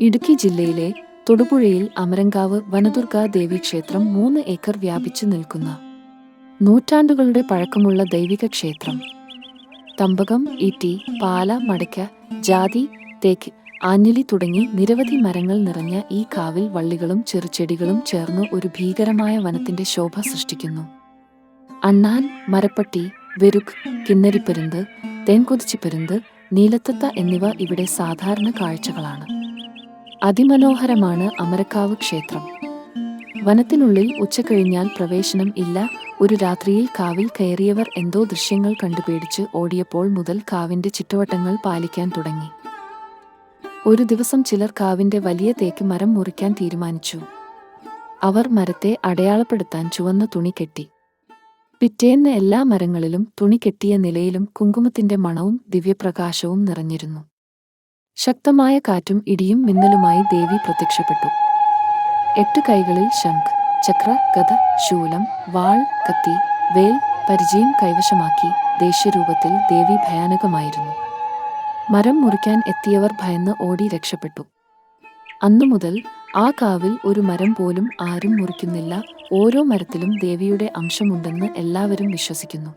ഇടുക്കി ജില്ലയിലെ തൊടുപുഴയിൽ അമരങ്കാവ് വനദുർഗാ ദേവി ക്ഷേത്രം മൂന്ന് ഏക്കർ വ്യാപിച്ചു നിൽക്കുന്ന നൂറ്റാണ്ടുകളുടെ പഴക്കമുള്ള ദൈവിക ക്ഷേത്രം. തമ്പകം ഇറ്റി പാല മടയ്ക്ക ജാതി തേക്ക് ആഞ്ഞലി തുടങ്ങി നിരവധി മരങ്ങൾ നിറഞ്ഞ ഈ കാവിൽ വള്ളികളും ചെറുചെടികളും ചേർന്ന് ഒരു ഭീകരമായ വനത്തിന്റെ ശോഭ സൃഷ്ടിക്കുന്നു. അണ്ണാൻ മരപ്പട്ടി വെരുക്ക് കിന്നരിപ്പരുന്ത് തേൻകൊതിച്ചിപ്പരുന്ത് നീലത്തത്ത എന്നിവ ഇവിടെ സാധാരണ കാഴ്ചകളാണ്. അതിമനോഹരമാണ് അമരക്കാവ് ക്ഷേത്രം. വനത്തിനുള്ളിൽ ഉച്ചകഴിഞ്ഞാൽ പ്രവേശനം ഇല്ല. ഒരു രാത്രിയിൽ കാവിൽ കയറിയവർ എന്തോ ദൃശ്യങ്ങൾ കണ്ടുപേടിച്ച് ഓടിയപ്പോൾ മുതൽ കാവിന്റെ ചുറ്റുവട്ടങ്ങൾ പാലിക്കാൻ തുടങ്ങി. ഒരു ദിവസം ചിലർ കാവിന്റെ വലിയ തേക്ക് മരം മുറിക്കാൻ തീരുമാനിച്ചു. അവർ മരത്തെ അടയാളപ്പെടുത്താൻ ചുവന്ന തുണി കെട്ടി. പിറ്റേന്ന് എല്ലാ മരങ്ങളിലും തുണി കെട്ടിയ നിലയിലും കുങ്കുമത്തിന്റെ മണവും ദിവ്യപ്രകാശവും നിറഞ്ഞിരുന്നു. ശക്തമായ കാറ്റും ഇടിയും മിന്നലുമായി ദേവി പ്രത്യക്ഷപ്പെട്ടു. എട്ട് കൈകളിൽ ശംഖ് ചക്ര കഥ ശൂലം വാൾ കത്തി വേൽ പരിചയം കൈവശമാക്കി ദേഷ്യരൂപത്തിൽ ദേവി ഭയാനകമായിരുന്നു. മരം മുറിക്കാൻ എത്തിയവർ ഭയന്ന് ഓടി രക്ഷപ്പെട്ടു. അന്നു മുതൽ ആ കാവിൽ ഒരു മരം പോലും ആരും മുറിക്കുന്നില്ല. ഓരോ മരത്തിലും ദേവിയുടെ അംശമുണ്ടെന്ന് എല്ലാവരും വിശ്വസിക്കുന്നു.